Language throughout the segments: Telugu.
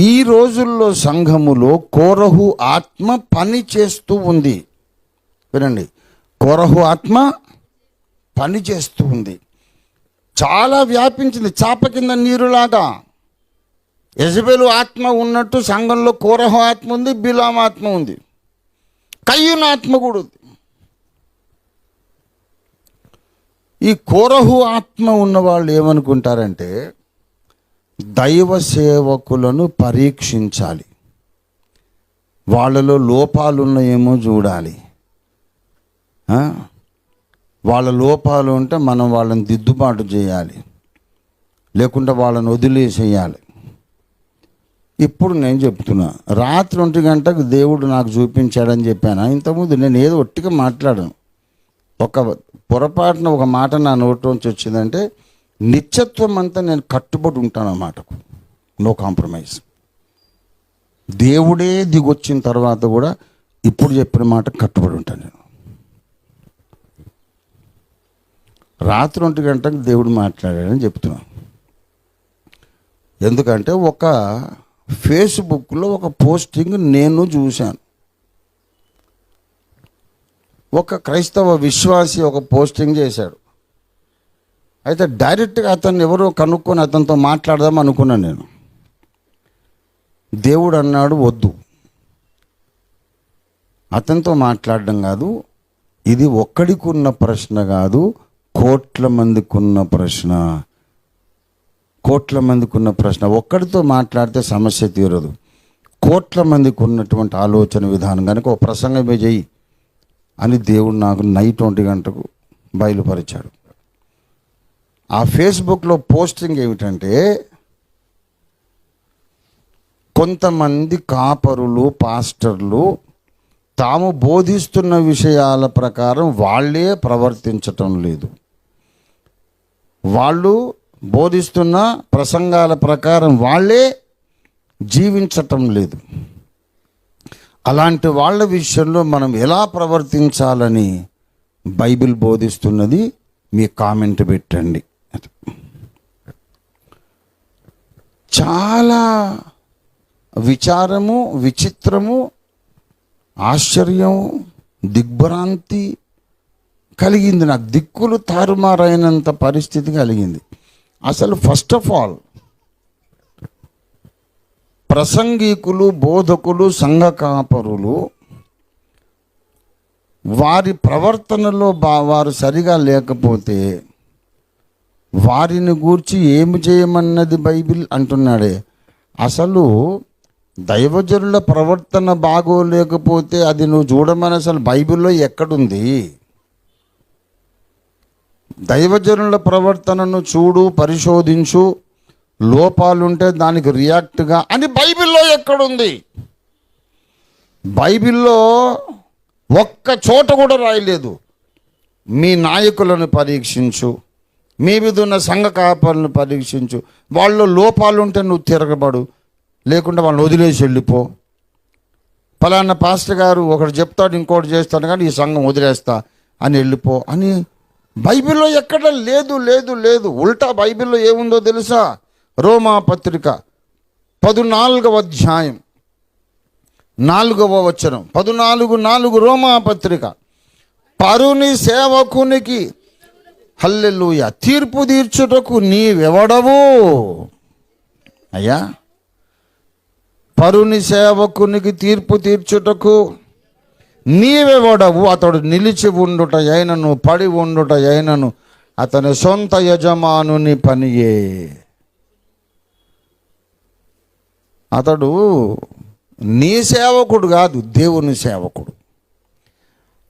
ఈ రోజుల్లో సంఘములో కోరహు ఆత్మ పని చేస్తూ ఉంది. వినండి. కోరహు ఆత్మ పని చేస్తూ ఉంది. చాలా వ్యాపించింది. చాప కింద నీరులాగా. యజబెలు ఆత్మ ఉన్నట్టు సంఘంలో కోరహు ఆత్మ ఉంది బిలాం ఆత్మ ఉంది. కయ్యూన ఆత్మ కూడా ఉంది. ఈ కోరహు ఆత్మ ఉన్నవాళ్ళు ఏమనుకుంటారంటే దైవ సేవకులను పరీక్షించాలి. వాళ్ళలో లోపాలు ఉన్నాయేమో చూడాలి వాళ్ళ లోపాలు ఉంటే మనం వాళ్ళని దిద్దుబాటు చేయాలి. లేకుంటే వాళ్ళని వదిలేసేయాలి. ఇప్పుడు నేను చెప్తున్నా రాత్రి ఒంటి గంటకు దేవుడు నాకు చూపించాడని చెప్పాను? ఇంతకుముందు నేను ఏదో ఒట్టిగా మాట్లాడాను. ఒక పొరపాటున ఒక మాట నా నోట్లోంచి వచ్చిందంటే నిత్యత్వం అంతా నేను కట్టుబడి ఉంటాను ఆ మాటకు నో కాంప్రమైజ్ దేవుడే దిగొచ్చిన తర్వాత కూడా ఇప్పుడు చెప్పిన మాట కట్టుబడి ఉంటాను నేను. రాత్రి ఒంటి గంటకు దేవుడు మాట్లాడాడని చెప్తున్నాను ఎందుకంటే ఒక ఫేస్బుక్లో ఒక పోస్టింగ్ నేను చూశాను. ఒక క్రైస్తవ విశ్వాసి ఒక పోస్టింగ్ చేశాడు. అయితే డైరెక్ట్గా అతన్ని ఎవరో కనుక్కొని అతనితో మాట్లాడదాం అనుకున్నాను నేను. దేవుడు అన్నాడు వద్దు. అతనితో మాట్లాడడం కాదు ఇది ఒక్కడికి ఉన్న ప్రశ్న కాదు కోట్ల మందికి ఉన్న ప్రశ్న. కోట్ల మందికి ఉన్న ప్రశ్న. ఒక్కడితో మాట్లాడితే సమస్య తీరదు. కోట్ల మందికి ఉన్నటువంటి ఆలోచన విధానం కనుక ఒక ప్రసంగమే చెయ్యి అని దేవుడు నాకు నైట్ ఒంటి గంటకు బయలుపరిచాడు. ఆ ఫేస్బుక్లో పోస్టింగ్ ఏమిటంటే కొంతమంది కాపరులు పాస్టర్లు తాము బోధిస్తున్న విషయాల ప్రకారం వాళ్ళే ప్రవర్తించటం లేదు. వాళ్ళు బోధిస్తున్న ప్రసంగాల ప్రకారం వాళ్ళే జీవించటం లేదు. అలాంటి వాళ్ళ విషయంలో మనం ఎలా ప్రవర్తించాలని బైబిల్ బోధిస్తున్నది మీ కామెంట్ పెట్టండి. చాలా విచారము విచిత్రము ఆశ్చర్యం దిగ్భ్రాంతి కలిగింది. నాకు దిక్కులు తారుమారైనంత పరిస్థితి కలిగింది. అసలు ఫస్ట్ ఆఫ్ ఆల్ ప్రసంగికులు బోధకులు సంఘ కాపరులు వారి ప్రవర్తనలో బా వారు సరిగా లేకపోతే వారిని గూర్చి ఏమి చేయమన్నది బైబిల్ అంటున్నాడే. అసలు దైవజనుల ప్రవర్తన బాగోలేకపోతే అది నువ్వు చూడమని అసలు బైబిల్లో ఎక్కడుంది? దైవజనుల ప్రవర్తనను చూడు పరిశోధించు లోపాలుంటే దానికి రియాక్ట్గా అని బైబిల్లో ఎక్కడుంది? బైబిల్లో ఒక్క చోట కూడా రాయలేదు. మీ నాయకులను పరీక్షించు. మీ మీద ఉన్న సంఘ కాపాలను పరీక్షించు. వాళ్ళు లోపాలు ఉంటే నువ్వు తిరగబడు. లేకుంటే వాళ్ళని వదిలేసి వెళ్ళిపో. ఫలానా పాస్టర్ గారు ఒకటి చెప్తాడు ఇంకోటి చేస్తాడు కానీ ఈ సంఘం వదిలేస్తా అని వెళ్ళిపో. అని బైబిల్లో ఎక్కడ లేదు లేదు లేదు. ఉల్టా బైబిల్లో ఏముందో తెలుసా? రోమా పత్రిక పదునాలుగవ అధ్యాయం. నాలుగవ వచనం. పదునాలుగు నాలుగు రోమా పత్రిక. పరుని సేవకునికి హల్లెలుయ. తీర్పు తీర్చుటకు నీవెవడవు? అయ్యా పరుని సేవకునికి తీర్పు తీర్చుటకు నీవెవడవు? అతడు నిలిచి ఉండుట అయినను పడి ఉండుట అయినను అతని సొంత యజమానుని పనియే. అతడు నీ సేవకుడు కాదు దేవుని సేవకుడు.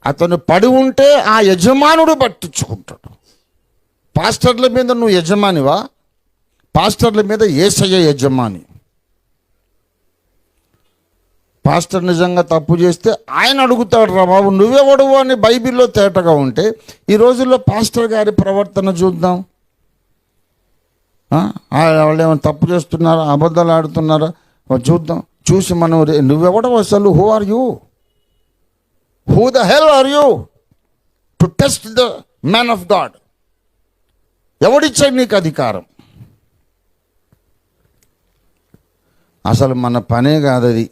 అతను పడి ఉంటే ఆ యజమానుడు పట్టించుకుంటాడు. పాస్టర్ల మీద నువ్వు యజమానివా? పాస్టర్ల మీద ఏసయ్య యజమాని. పాస్టర్ నిజంగా తప్పు చేస్తే ఆయన అడుగుతాడు రా బాబు నువ్వెవడువు అని బైబిల్లో తేటగా ఉంటే ఈ రోజుల్లో పాస్టర్ గారి ప్రవర్తన చూద్దాం. వాళ్ళు ఏమైనా తప్పు చేస్తున్నారా అబద్ధాలు ఆడుతున్నారా? చూద్దాం. చూసి మనం నువ్వెవడవు అసలు? Who are you who the hell are you to test the man of God ఎవడిచ్చాడు నీకు అధికారం? అసలు మన పనే కాదు అది